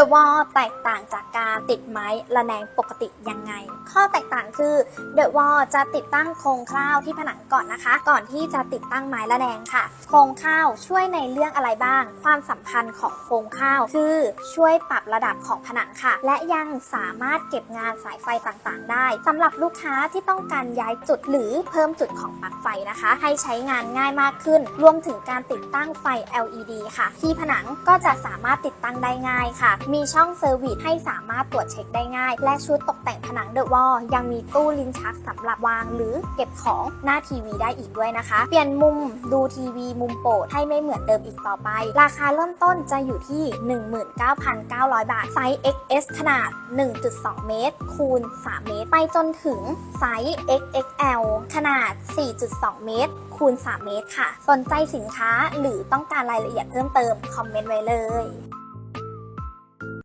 The Wall แตกต่างจากการติดไม้ระแนงปกติยังไง ข้อแตกต่างคือ The Wall จะติดตั้งโครงข้าวที่ผนังก่อนนะคะ ก่อนที่จะติดตั้งไม้ระแนงค่ะ โครงข้าวช่วยในเรื่องอะไรบ้าง ความสัมพันธ์ของโครงข้าวคือช่วยปรับระดับของผนังค่ะ และยังสามารถเก็บงานสายไฟต่างๆ ได้สำหรับลูกค้าที่ต้องการย้ายจุดหรือเพิ่มจุดของปลั๊กไฟนะคะ ให้ใช้งานง่ายมากขึ้น รวมถึงการติดตั้งไฟ LED ค่ะ ที่ผนังก็จะสามารถติดตั้งได้ง่ายค่ะมีช่องเซอร์วิสให้สามารถตรวจเช็คได้ง่าย และชุดตกแต่งผนังเดอะวอลยังมีตู้ลิ้นชักสำหรับวาง หรือเก็บของหน้าทีวีได้อีกด้วยนะคะ เปลี่ยนมุมดูทีวีมุมโปรดให้ไม่เหมือนเดิมอีกต่อไป ราคาเริ่มต้นจะอยู่ที่ 19,900 บาท ไซส์ XS ขนาด 1.2 เมตร คูณ 3 เมตร ไปจนถึงไซส์ XXL ขนาด 4.2 เมตร คูณ 3 เมตรค่ะ สนใจสินค้าหรือต้องการรายละเอียดเพิ่มเติม คอมเมนต์ไว้เลย